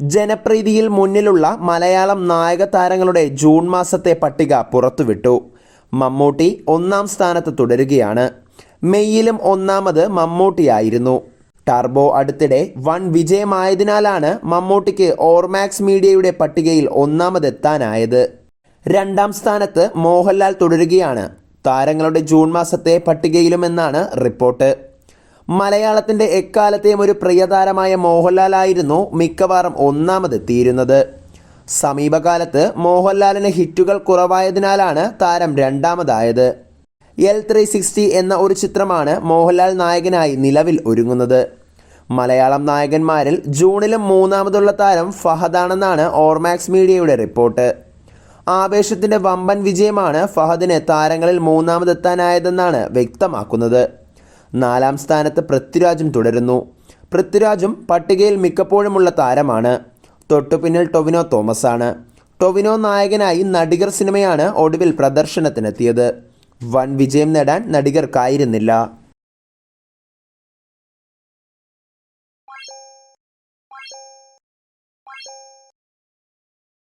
ജനപ്രീതിയിൽ മുന്നിലുള്ള മലയാളം നായക താരങ്ങളുടെ ജൂൺ മാസത്തെ പട്ടിക പുറത്തുവിട്ടു. മമ്മൂട്ടി ഒന്നാം സ്ഥാനത്ത് തുടരുകയാണ്. മെയ്യിലും ഒന്നാമത് മമ്മൂട്ടിയായിരുന്നു. ടർബോ അടുത്തിടെ വൺ വിജയമായതിനാലാണ് മമ്മൂട്ടിക്ക് ഓർമാക്സ് മീഡിയയുടെ പട്ടികയിൽ ഒന്നാമതെത്താനായത്. രണ്ടാം സ്ഥാനത്ത് മോഹൻലാൽ തുടരുകയാണ്. താരങ്ങളുടെ ജൂൺ മാസത്തെ പട്ടികയിലുമെന്നാണ് റിപ്പോർട്ട്. മലയാളത്തിന്റെ എക്കാലത്തെയും ഒരു പ്രിയതാരമായ മോഹൻലാലായിരുന്നു മിക്കവാറും ഒന്നാമതെത്തിയിരുന്നത് സമീപകാലത്ത് മോഹൻലാലിന് ഹിറ്റുകൾ കുറവായതിനാലാണ് താരം രണ്ടാമതായത്. എൽ ത്രീ സിക്സ്റ്റി എന്ന ഒരു ചിത്രമാണ് മോഹൻലാൽ നായകനായി നിലവിൽ ഒരുങ്ങുന്നത്. മലയാളം നായകന്മാരിൽ ജൂണിലും മൂന്നാമതുള്ള താരം ഫഹദാണെന്നാണ് ഓർമാക്സ് മീഡിയയുടെ റിപ്പോർട്ട്. ആവേശത്തിന്റെ വമ്പൻ വിജയമാണ് ഫഹദിന് താരങ്ങളിൽ മൂന്നാമതെത്താനായതെന്നാണ് വ്യക്തമാക്കുന്നത്. നാലാം സ്ഥാനത്ത് പൃഥ്വിരാജും തുടരുന്നു. പൃഥ്വിരാജും പട്ടികയിൽ മിക്കപ്പോഴുമുള്ള താരമാണ്. തൊട്ടുപിന്നിൽ ടൊവിനോ തോമസാണ്. ടൊവിനോ നായകനായി നടികർ സിനിമയാണ് ഒടുവിൽ പ്രദർശനത്തിനെത്തിയത്. വൻ വിജയം നേടാൻ നടികർക്കായിരുന്നില്ല.